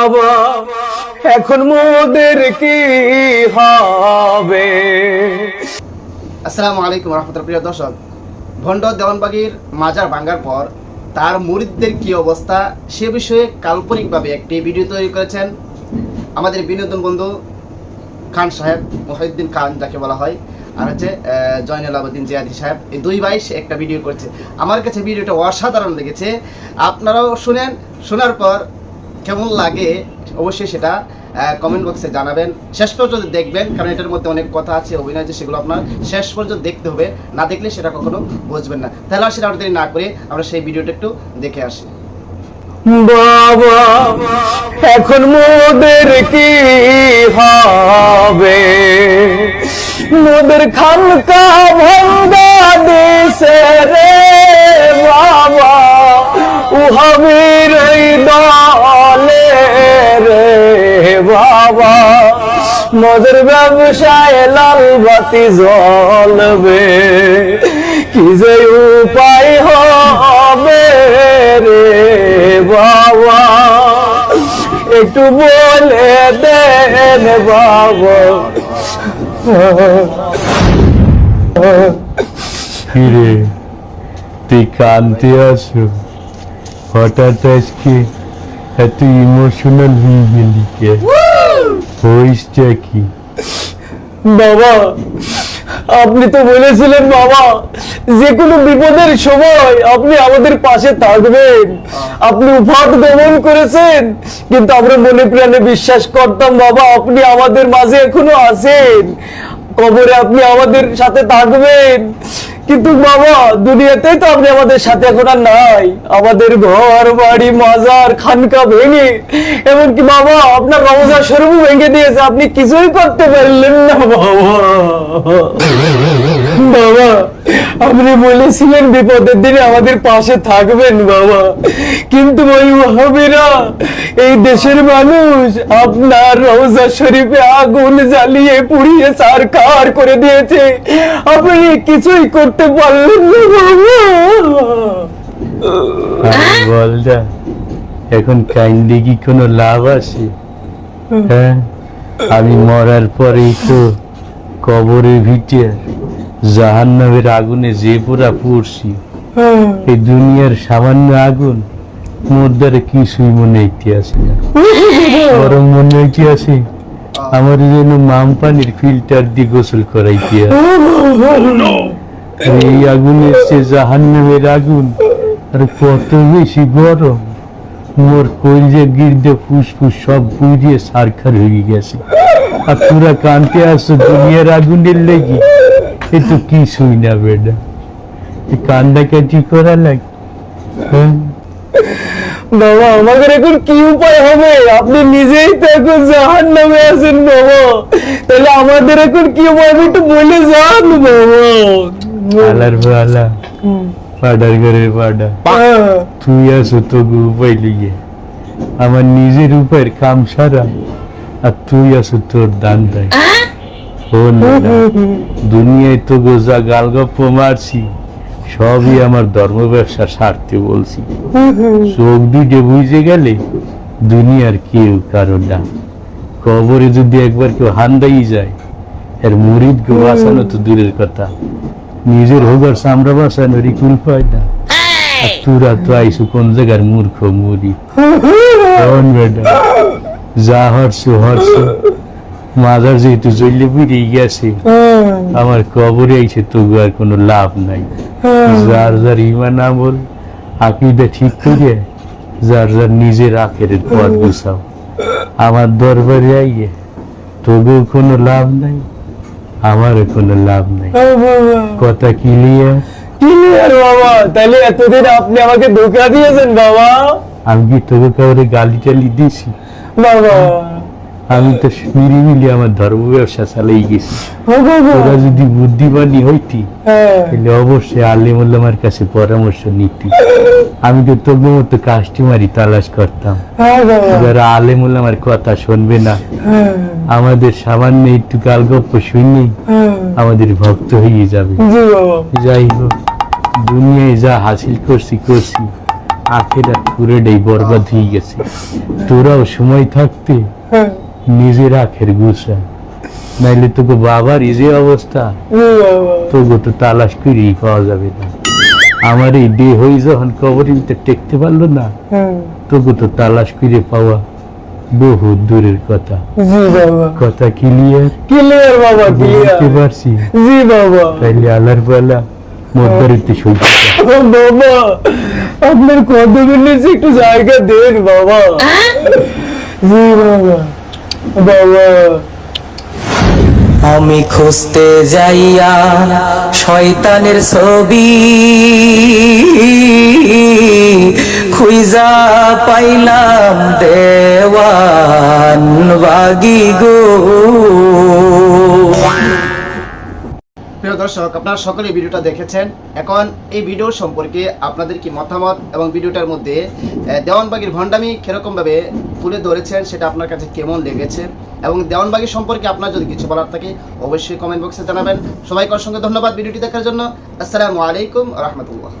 বাবা, এখন মোদের কি হবে? আসসালামু আলাইকুম রহমতুল্লাহ, প্রিয় দর্শক। ভণ্ড দেওয়ানবাগির মাজার ভাঙ্গার পর তার মুরিদদের কি অবস্থা সে বিষয়ে কাল্পনিকভাবে একটি ভিডিও তৈরি করেছেন আমাদের বিনোদন বন্ধু খান সাহেব, মহিউদ্দিন খান যাকে বলা হয়, আর হচ্ছে জয়নুল আবেদিন জিয়াদি সাহেব। এই দুই ভাই একটা ভিডিও করছে। আমার কাছে ভিডিওটা অসাধারণ লেগেছে। আপনারাও শুনেন, শোনার পর কেমন লাগে অবশ্যই সেটা কমেন্ট বক্সে জানাবেন। শেষ পর্যন্ত দেখবেন, কারণ এটার মধ্যে অনেক কথা আছে, অভিনয় আছে সেগুলো আপনার শেষ পর্যন্ত দেখতে হবে, না দেখলে সেটা কখনো বুঝবেন না। তাহলে সেটা আর দেরি না করে আমরা সেই ভিডিওটা একটু দেখে আসি। বাবা, এখন মোদের কি হবে? মোদের খানকা ভঙ্গা দিছে রে বাবা ওই মোদের ব্যবসায় লাল বাতি জ্বলবে। কি যে উপায় হবে রে বাবা? একটু বলে দেন বাবা। কিরে তুই কানতে আসো হঠাৎ আজকে এত ইমোশনাল হয়ে গেলি কে? কি? বাবা আপনি তো বলেছিলেন বাবা যে কোনো বিপদের সময় আপনি আমাদের পাশে থাকবেন। আপনি উফাত দমন করেছেন কিন্তু আমরা মনে প্রাণে বিশ্বাস করতাম বাবা আপনি আমাদের মাঝে এখনও আছেন। কবরে আপনি আমাদের সাথে থাকবেন। কিন্তু বাবা, দুনিয়াতেই তো আপনি আমাদের সাথে এখন আর নাই। আমাদের ঘর, বাড়ি, মাজার, খানকা ভেঙে। এমনকি বাবা, আপনার রমজা স্বরূপ ভেঙে দিয়েছে, আপনি কিছুই করতে পারলেন না বাবা। বাবা আপনি বলেছিলেন বিপদের দিনে আমাদের পাশে থাকবেন, বাবা। কিন্তু ওই ওহাবিরা এই দেশের মানুষ আপনার রওজা শরীফে আগুন জ্বালিয়ে পুড়িয়ে সারকার করে দিয়েছে। আপনি কিছুই করতে পারলেন না, বাবা। বল যা এখন কাইন্ডে কি কোনো লাভ আছে? হ্যাঁ আমি মরার পরেই তো কবরের ভিটে জাহান নামের আগুনে যে পুরা পড়ছি, এই দুনিয়ার সামান্য আগুন মোর কিছুই মনে হইতে বরং মনে হইতে আমার যেন মাম পানির ফিল্টার দিয়ে গোসল করাইতে এই আগুনের সে জাহান্নামের আগুন আর কত বেশি গরম, মোর কইলে গির্দে ফুসফুস সব পুড়িয়ে সারখার হয়ে গেছে। আর পুরা কানতে আসো দুনিয়ার আগুনের লেগে। এ তো কিছুই না বেডা কান্দা কাটি করা লাগে। হ্যাঁ? বাবা আমাদের এখন কি উপায় হবে? আপনি নিজেই তো এখন জাহান নামে আছেন বাবা। তাহলে আমাদের এখন কি উপায় হবে একটু বলে যান বাবা। আলার বালা। পাডার ঘরে পাডা। তুই আসো তো উপায় লিগে। আমার নিজের উপায়ের কাম সারা আর তুই আসো তোর দান দেয়। দুনিয়ায় তো গোজা গালগপ্প মারছি সবই আমার ধর্ম ব্যবসা স্বার্থে বলছি। চোখ দুটে বুঝে গেলে দুনিয়ার কেউ কারও না কবরে যদি একবার কেউ হান্দাই যায় এর মুরিদ কেউ বাঁচানো তো দূরের কথা। নিজের হোগার সামরা বাঁচানোর কুল পায় না আর তোরা তো আইসু কোন জায়গার মূর্খ বেটা? যা হরছ হরছ। মাজার যেহেতু জ্বললে বেরিয়ে গেছে। আমার কবরে আইছে তবু আর কোনো লাভ নাই। যার যার ইমান আমল আকিদা ঠিক করে যার যার নিজের আখের পথ গুছাও। আমার দরবারে আইয়ে তবুও কোনো লাভ নাই আমারও কোনো লাভ নাই। কথা কি ক্লিয়ার? ক্লিয়ার বাবা। তাহলে এতদিন আপনি আমাকে ধোকা দিয়েছেন বাবা। আমি কি তোকে কাউরে গালি টালি দিছি বাবা। আমি তো নিরিমিলি আমার ধর্ম ব্যবসা চালাই গেছি। ও বাবা তোরা যদি বুদ্ধিমানী হইতি হ্যাঁ। তাহলে অবশ্যই আলিমুল্লামার কাছে পরামর্শ নিতি। আমি তো তবু মতো কাস্টমারই তালাশ করতাম। হ্যাঁ বাবা যারা আলিমুল্লামার কথা শুনবে না হ্যাঁ। আমাদের সামান্য একটু গালগপ্প শুনি হ্যাঁ। আমাদের ভক্ত হয়ে যাবে। যাই হোক দুনিয়ায় যা হাসিল করছি করছি আখেরাত পুরোটাই বরবাদ হয়ে গেছে। তোরাও সময় থাকতে হ্যাঁ। নিজের আখের গুছা। নাইলে তোকে বাবার এই যে অবস্থা জি তোকে তো তালাশ করেই পাওয়া যাবে না। আমার এই ডে হয়ে যখন কবরিতে টেকতে পারল না হ্যাঁ তোকে তো তালাশ করে পাওয়া বহু দূরের কথা। জি কথা ক্লিয়ার ক্লিয়ার বাবা ক্লিয়ার পারছি। জি বাবা। তাইলে আলার বেলা মধ্যরিতে বাবা আপনার কত একটু জায়গা দেন বাবা। জি বাবা বাবা। আমি খুঁজতে যাইয়া শয়তানের ছবি খুইজা পাইলাম দেওয়ান বাগি গো। প্রিয় দর্শক, আপনারা সকলে ভিডিওটা দেখেছেন। এখন এই ভিডিও সম্পর্কে আপনাদের কি মতামত এবং ভিডিওটার মধ্যে দেওয়ানবাগির ভণ্ডামি কীরকমভাবে তুলে ধরেছেন সেটা আপনার কাছে কেমন লেগেছে? এবং দেওয়ানবাগি সম্পর্কে আপনার যদি কিছু বলার থাকে, অবশ্যই কমেন্ট বক্সে জানাবেন। সবাইকে অসংখ্য ধন্যবাদ ভিডিওটি দেখার জন্য। আসসালামু আলাইকুম রহমতুল্লাহ।